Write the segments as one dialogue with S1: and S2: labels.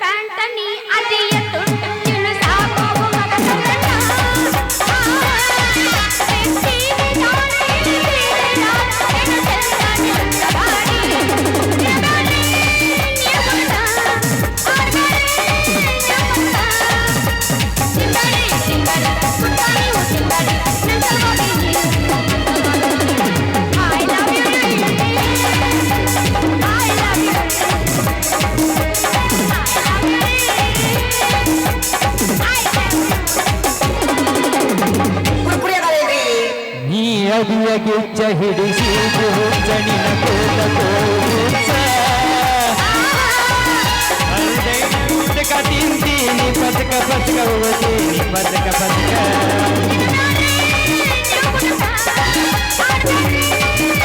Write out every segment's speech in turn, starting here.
S1: Pant தண்ணி அது ಅದಿಯ
S2: ಗೆಜ್ಜ ಹಿಡಿಸಿ ಹುಚ್ಚಣಿನ ಕೋಟ coach ತಿಂತೀನಿ ಪದಕ ಪದಕ ಓದೀನಿ ಪದಕ ಪದಕ
S1: ವಾಟಿಕ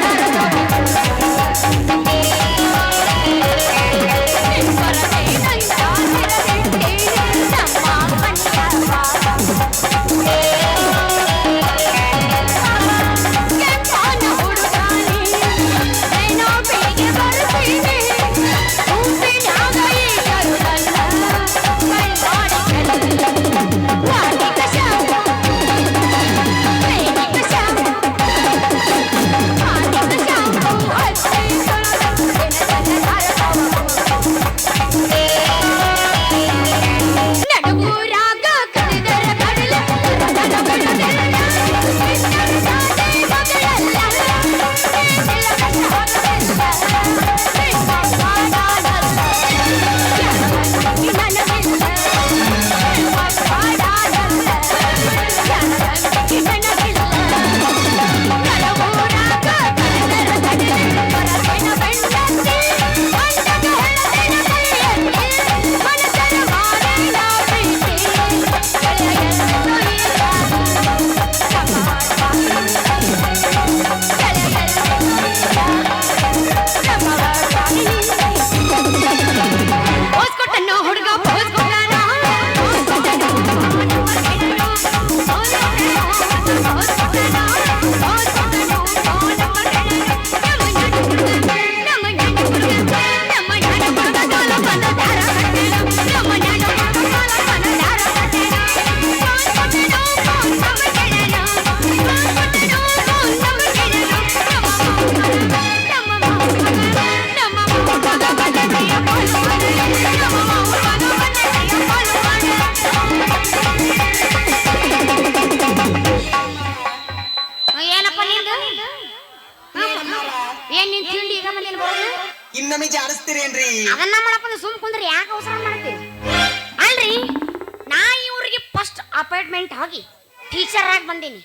S1: ಟೀಚರ್ ಆಗಿ ಬಂದೀನಿ.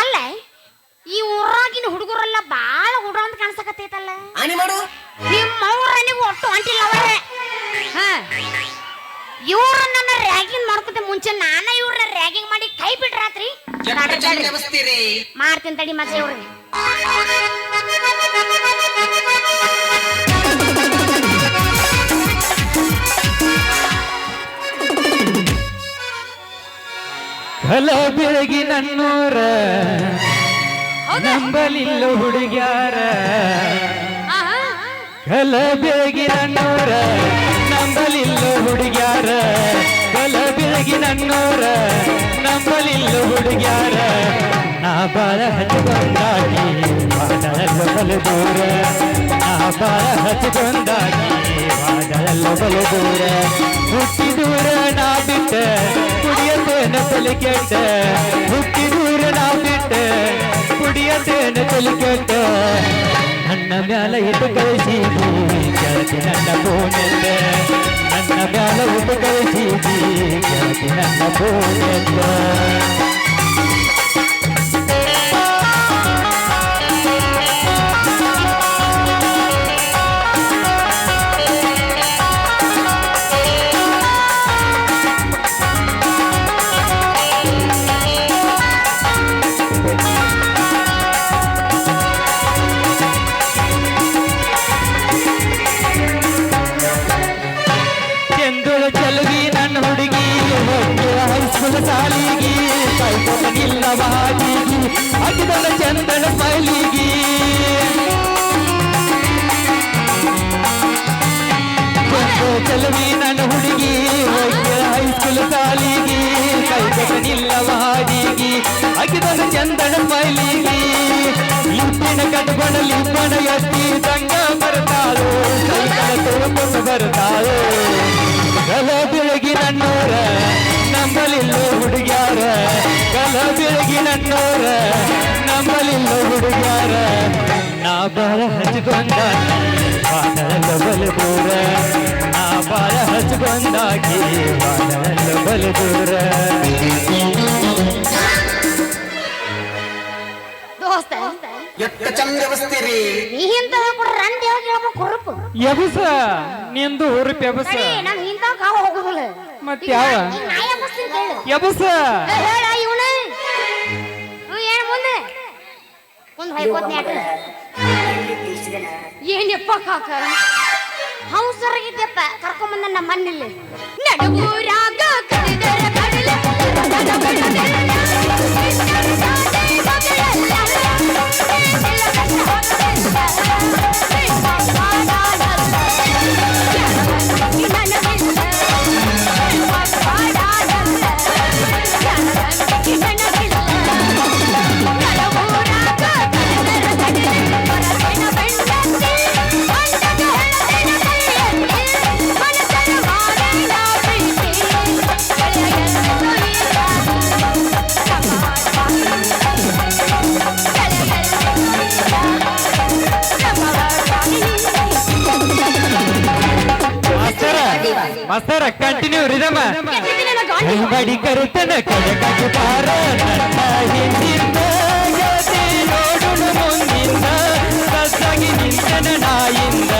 S1: ಅಲ್ಲ ಈ ಊರಾಗಿನ ಹುಡುಗರೆಲ್ಲ ಬಾಳ ಹುಡುಗ ಅಂತ ಕಾಣಿಸಕತ್ತೈತಲ್ಲ.
S3: ಆನಿ ಮಾಡು.
S1: ನಿಮ್ಮ ಊರನಿಗೂ ಒಟ್ಟು ಅಂಟಿಲ್ಲ ಅವರೇ. ಇವ್ರ ನನ್ನ ರ್ಯಾಗಿಂಗ್ ಮಾಡ್ಕೊತ ಮುಂಚೆ ನಾನ ಇವ್ರನ್ನ ರ್ಯಾಗಿಂಗ್ ಮಾಡಿ ಕೈ ಬಿಟ್ರಾತ್ರಿ ಮಾಡ್ತೀನಿ ತಡಿ ಮತ್ತೆ ಇವ್ರಿಗೆ.
S2: ಕಲ ಬೆಳಗಿ ನನ್ನೂರ. ನಂಬಲಿಲ್ಲ ಹುಡುಗ್ಯಾರ. ಕಲ ಬೆಳಗಿ ನನ್ನೂರ. ನಂಬಲಿಲ್ಲ ಹುಡುಗ್ಯಾರ. ಕಲ ಬೆಳಗಿ ನನ್ನೂರ. ನಂಬಲಿಲ್ಲ ಹುಡುಗ್ಯಾರ. ನಾ ಬಾಳ ಹಚ್ಕೊಂಡಾಗಿ ಬಾಡಲ್ಲ ಬಲು ದೂರ ನಾ ಬಾಳ ಹಚ್ಕೊಂಡಾಗಿ ಬಾಡಲ್ಲ ಬಲು ದೂರ ಹುಟ್ಟಿ ದೂರ ನಾ ಬಿಟ್ಟ ಕುಡಿಯತೇನ ತಲೆ ಕೆಟ್ಟ ಹುಟ್ಟಿ ದೂರ ನಾ ಬಿಟ್ಟ ಕುಡಿಯತೇನ ತಲೆ ಕೆಟ್ಟ ನನ್ನ ಮ್ಯಾಲ ಇಟ್ಟು ಕಳಿಸಿದಿ ಗೆಳತಿ ನನ್ನ ಫೋನೆಲ್ಲ ನನ್ನ ಮ್ಯಾಲ ಇಟ್ಟು ಕಳಿಸಿದಿ ಗೆಳತಿ ನನ್ನ ಫೋನೆಲ್ಲ ಎದ್ದಳು ಚಲುವಿ ನನ್ನ ಹುಡುಗಿ ಹೈಸ್ಕೂಲ್ ಸಾಲಿಗಿ ಕೈಗೊಳ್ಳವಾಗಿ ಅಗಿದಳ ಚಂದನ ಪೈಲಿಗಿ. ಚಲುವಿ ನನ್ನ ಹುಡುಗಿ ಹೈಸ್ಕೂಲ್ ಸಾಲಿಗಿ ಕೈಗೊಳ್ಳವಾಗಿ ಅಗಿದಳ ಚಂದನ ಪೈಲಿಗಿ. ಲಿಪ್ಪಿನ ಕಟ್ಬಣ ಲಿಪ್ಪಣ ಎತ್ತಿ ತಂಗ ಬರ್ತಾಳು. ಕೈಗಳ ತೋಪ ಬರ್ತಾಳು. ಬೆಳಗಿ ನಂಬಲಿಲ್ಲ ಹುಡುಗ್ಯಾರ ಕಲ ಬೆಳಗಿ ನನ್ನೋರ ನಂಬಲಿಲ್ಲೋ ಹುಡುಗ್ಯಾರ. ನಾ ಬಾರ ಹಚ್ಕೊಂಡ ಬಾನಲ್ಲ ಬಲು ದೂರ ನಾ ಬಾರ ಹಚ್ಕೊಂಡಾಗಿ ಬಾನಲ್ಲ ಬಲು ದೂರ
S1: ದೋಸ್ತ
S3: ಎಷ್ಟ ಚಂದ ಬಸ್ತೀರಿ
S1: ನೀ ಹೋಗಿ ಹೇಳ್ಬೇಕು ಕುರುಪು.
S2: ಎಬಸ ನಿಂದು ಹುರುಪ್ ಎಬಸ.
S1: ಇಂತ ಕಾವ ಹೋಗುದಿಲ್ಲ.
S2: ಮತ್ ಯಾವ? ಎಬಸ.
S1: ಏನಪ್ಪ ಕಾಕ? ಹಂಸರಾಗಿದ್ದಪ್ಪ ಕರ್ಕೊಂಬಂದ ನಮ್ಮ ಮನೇಲಿ ನಡುವೂರಾಗ
S2: ಕಂಟಿನ್ಯೂ ರಿದಮ ಬಡಿ ಕರುತನ ಕಡಕಕ್ಕೆ ಪಾರ ನನ್ನ ಹಿಂದಿಂದ ಗತಿ ನೋಡುನು ಮುಂದಿಂದ ಸಸ್ಸಾಗಿ ನಿಂತನ ನಾಯಿಂದ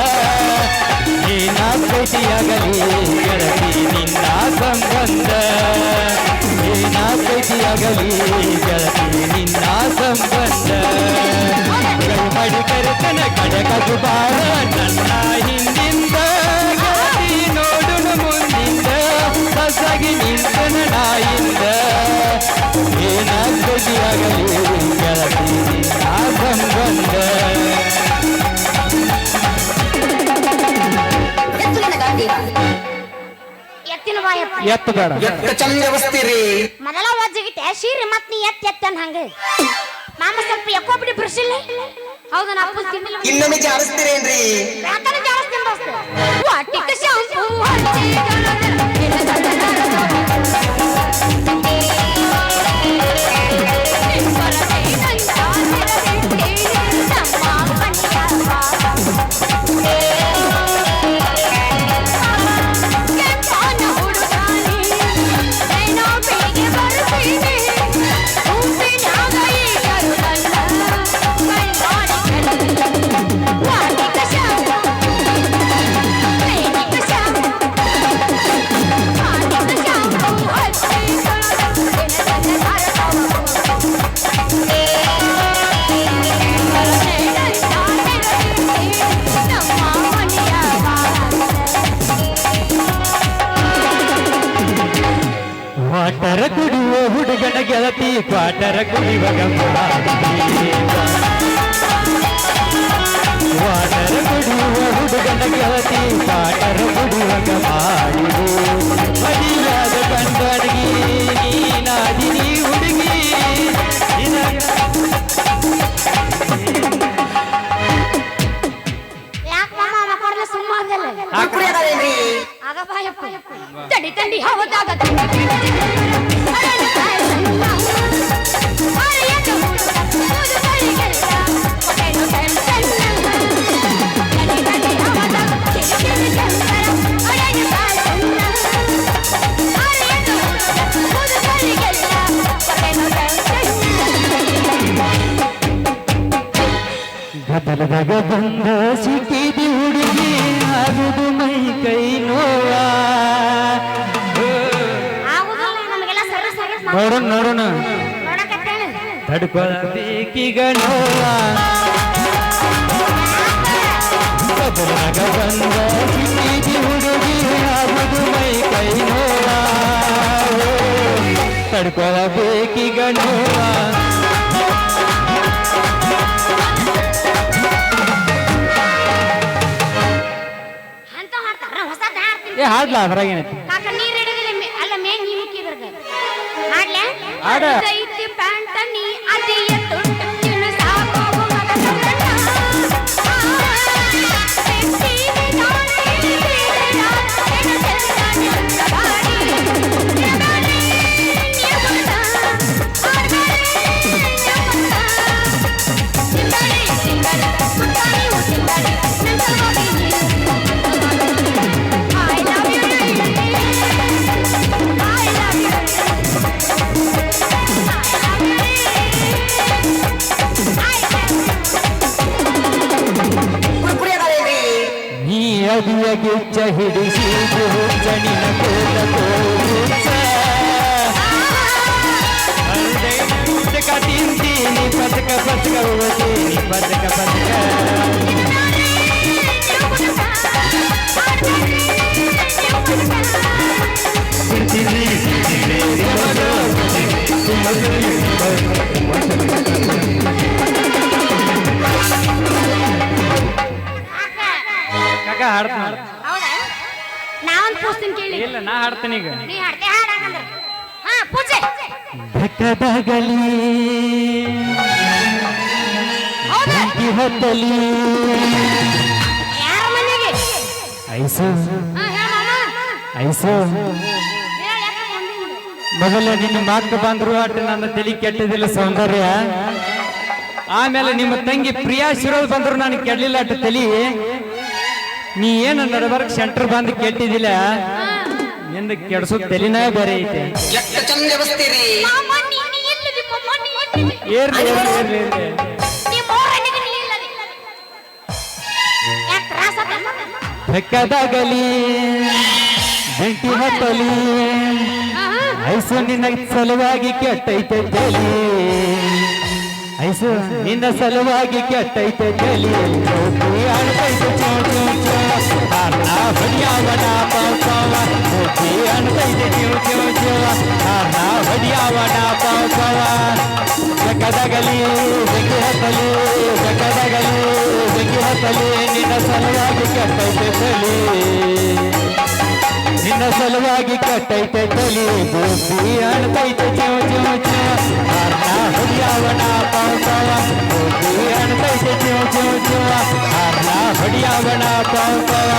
S2: ಏನ ಪ್ರೀತಿಯಾಗಲಿ ಗೆಳತಿ ನಿನ್ನ ಸಂಬಂಧ ಏನ ಪ್ರೀತಿಯಾಗಲಿ ಗೆಳತಿ ನಿನ್ನ ಸಂಬಂಧ ಮಡಿ ಕರುತನ ಕಡಕಕ್ಕೆ ಪಾರ ನನ್ನ ಸಸಾಗಿ ನಿಂತನ ನಾಯಿಂದ ಏನಾಗಲಿ ಗೆಳತಿ ಸಂಬಂಧ
S1: ಎತ್ತಿನ ಬಾಯಪ್ಪ
S2: ಎತ್ತ ಬೇಡ
S3: ಎತ್ತ ಚಂದ ಬಸ್ತೀರಿ
S1: ಮೊದಲ ಮತ್ ನೀ ಎತ್ತಿ ಎತ್ತನ್ ಹಂಗೆ. ಮಾಮ ಸ್ವಲ್ಪ ಎಕ್ಕೋಬಿಡಿ ಬ್ರಷಿಲ್ಲ ಹೌದಾ ನಾ
S3: ಇನ್ನೊಮ್ಮೆ ಜಾರಿಸ್ತೀರೇನ್ರಿ?
S1: ಯಾಕಂದ್ರೆ
S2: ವಾಟರ ಕುಡಿಯುವ ಹುಡುಗನ ಗೆಳತಿ ಕ್ವಾಟರ ಕುಡಿಯುವ ಕ್ವಾಟರ ಕುಡಿಯುವ ಹುಡುಗನ ಗೆಳತಿ ಕ್ವಾಟರ ಕುಡಿಯುವ ಮಾಡಿ ಮದಿಯಾದ ಕಂಡಾಡಿಗಿ
S1: ಟೆನ್ಷನ್.
S2: ಗದಲದಾಗ ಬಂದ ಸಿಕ್ಕಿದಿ ಹುಡುಗಿ ಆಗುದು ನೋಡೋಣ ನೋಡೋಣ. ತಡ್ಕೊಳಬೇಕೀಗ ನೋಡ ಬಂದ ಹುಡುಗಿ ಯಾವುದು ಮೈ ಕೈ ನೋಡ ತಡ್ಕೊಳಬೇಕೀಗ ನೋಡ ಏ ಹಾಡ್ಲಾ
S3: ಅದ್ರಾಗೇನೈತಿ?
S2: Ada. Ada. ಗಿಚ್ಚ ಹಿಡಿಸಿ ಹುಚ್ಚಣಿನ ಕೋಲ ಪದಕ ತಿಂತೀನಿ ಪದಕ ಪದಕ ಓದೀನಿ ಪದಕ ಪದಕ ತಿಂತೀನಿ ಹಾಡ್ತಾನ.
S1: ಹೌದಾ? ನಾವೊಂದು ಪೂಸ್ತೀನಿ ಕೇಳಿ.
S2: ಇಲ್ಲ ನಾ ಹಾಡ್ತೀನಿ ಈಗ.
S1: ನೀ ಹಾಡ್ತೆ ಹಾಡಂದ್ರೆ ಹಾ ಪೂಜೆ.
S2: ಬೆಕ್ಕದಾಗಲಿ
S1: ಹೌದಾ.
S2: ಬೆಂಕಿ ಹೊತ್ತಲಿ.
S1: ಯಾರ ಮನೆಗೆ?
S2: ಐಸು.
S1: ಹಾ ಹೇಳ ಮಾಮ
S2: ಐಸು.
S1: ಹೇಳ ಯಾಕ ಬಂದಿದ್ದು?
S2: ಮೊದಲ ನಿನ್ನ ಮಾತು ಬಂದ್ರು ಅಟ್ ನನ್ನ ತಲೆ ಕೆಟ್ಟದಿಲ್ಲ ಸೌಂದರ್ಯ. ಆಮೇಲೆ ನಿಮ್ಮ ತಂಗಿ ಪ್ರಿಯಾ ಶಿರೋದ್ ಬಂದ್ರು ನಾನು ಕೆಡ್ಲಿಲ್ಲ ಅಟ್ ತಲಿ. ನೀ ಏನು ನಡಬರ್ಕ್ ಸೆಂಟರ್ ಬಂದು ಕೆಟ್ಟಿದಿಲ್ಲ ನಿಂದ ಕೆಡ್ಸೋ ತಲಿನ ಬೇರೆ ಐತೆ. ಏರ್ಲಿ ಏರ್ಲಿ ಏರ್ಲಿ ಬೆಕ್ಕದಾಗಲಿ ಬೆಂಕಿ ಹತ್ತಲಿ ಐಸು ನಿನ್ನ ಸಲುವಾಗಿ ಕೆಟ್ಟೈತೆ ಜಲಿ. ಐಸು ನಿನ್ನ ಸಲುವಾಗಿ ಕೆಟ್ಟೈತೆ ತಲಿ ಹೊಡಿಯಾವಣ ಪಾವ ಪಾವ ಹೋಗಿ ಅಣ್ತೈತೆ ಚೋ ಚೋ ಚೋ ಅರ್ಣ ಹೊಡಿಯಾವಣ ಪಾವ ಪಾವ ಬೆಕ್ಕದಾಗಲಿ ಬೆಂಕಿ ಹತ್ತಲಿ ಬೆಕ್ಕದಾಗಲಿ ಬೆಂಕಿ ಹತ್ತಲಿ ನಿನ್ನ ಸಲುವಾಗಿ ಕೆಟ್ಟೈತೆ ತಲಿ ನಿನ್ನ ಸಲುವಾಗಿ ಕಟ್ಟೈತೆ ತಲಿ ಬುದ್ಧಿ ಅಣ್ತೈತೆ ಚೋ ಚೋ ಚೋ ಅರ್ಣ ಹೊಡಿಯಾವಣ ಪಾವ ಪಾವ ಬುದ್ಧಿ ಅಣ್ತೈತೆ ಚೋ ಚೋ ಚೋ ಅರ್ಣ ಹೊಡಿಯಾವಣ ಪಾವ ಪಾವ